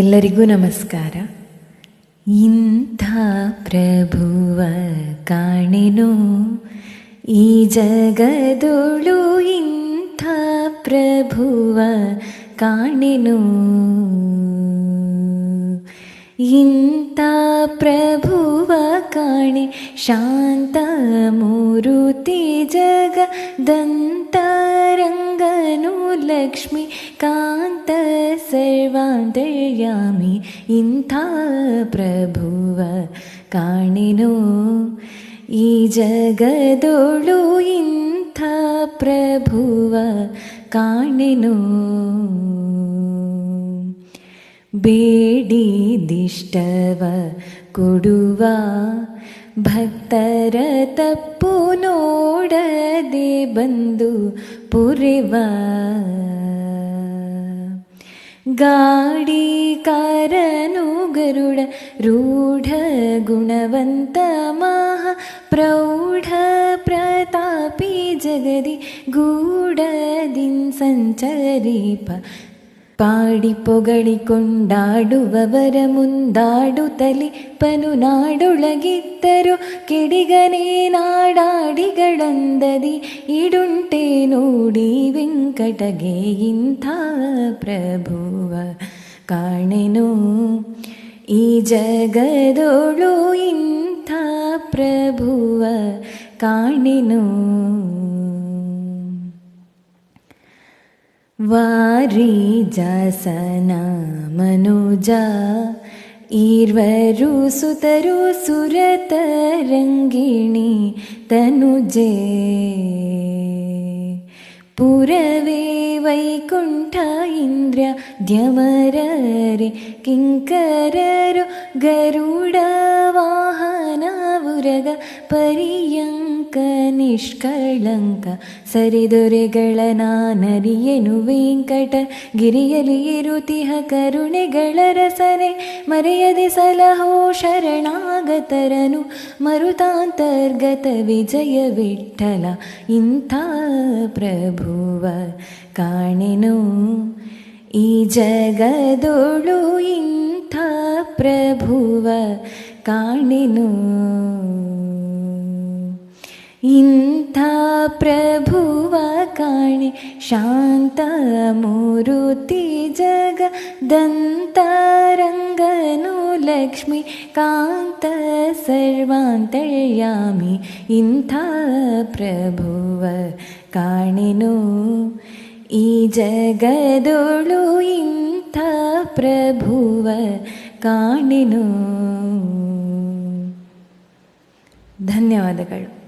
ಎಲ್ಲರಿಗೂ ನಮಸ್ಕಾರ ಇಂಥ ಪ್ರಭುವ ಕಾಣೆನು ಈ ಜಗದುಳು ಇಂಥ ಪ್ರಭುವ ಕಾಣೆನು ಇಂಥ ಪ್ರಭುವ ಕಾಣೆ ಶಾಂತ ಮೂರುತಿ ದಂತರಂಗನು ಲಕ್ಷ್ಮಿ ಕಾ ಸರ್ವಾಂತರ್ಯಾಮಿ ಇಂಥ ಪ್ರಭುವ ಕಾಣಿನೋ ಈ ಜಗದೊಳು ಇಂಥ ಪ್ರಭುವ ಕಾಣಿನೋ ಬೇಡಿದಿಷ್ಟವ ಕೊಡುವ ಭಕ್ತರ ತಪ್ಪು ನೋಡದೆ ಬಂದು ಪುರಿವ रूढ गरुड प्रौढ प्रतापी जगदि गूढदिनसञ्चरिप പാടി പുകളിക്കൊണ്ടാടുവരമുണ്ടാടുതലി പനുനാടുളകിത്തരു കിടികനേ നാടാടികളന്തതി ഇടുണ്ടേനോടി വെങ്കടകേയിന്താ പ്രഭുവ കാണെനു ഈ ജഗതോളു ഇന്ത പ്രഭുവ കാണെനു ವಾರೀಜಸನ ಮನೋಜ ಈರ್ವರು ಸುತರು ಸುರತರಂಗಿಣಿ ತನುಜೆ ಪುರವೇ ವೈಕುಂಠ ಇಂದ್ರ ದ್ಯವರರೆ ಕಿಂಕರರು ಗರುಡವಾ ಪರಿಯಂಕ ಪರ್ಯಂಕ ನಿಷ್ಕಳಂಕ ಸರಿದೊರೆಗಳ ನಾನರಿಯೇನು ವೆಂಕಟ ಗಿರಿಯಲಿ ಇರುತಿಹ ಕರುಣೆಗಳ ರಸನೆ ಮರೆಯದೆ ಸಲಹೋ ಶರಣಾಗತರನು ಮರುತಾಂತರ್ಗತ ವಿಜಯ ವಿಠಲ ಇಂಥ ಪ್ರಭುವ ಕಾಣೆನು ई जगदोळु इन्था प्रभुव काणिनु इन्था प्रभुव काणि शान्तमुरुतिजगदन्तरङ्गनो लक्ष्मि कान्तसर्वान्तरयामि इन्था प्रभुव काणिनु ई जगदूलु इन्त प्रभुव कानिनु धन्यवादकल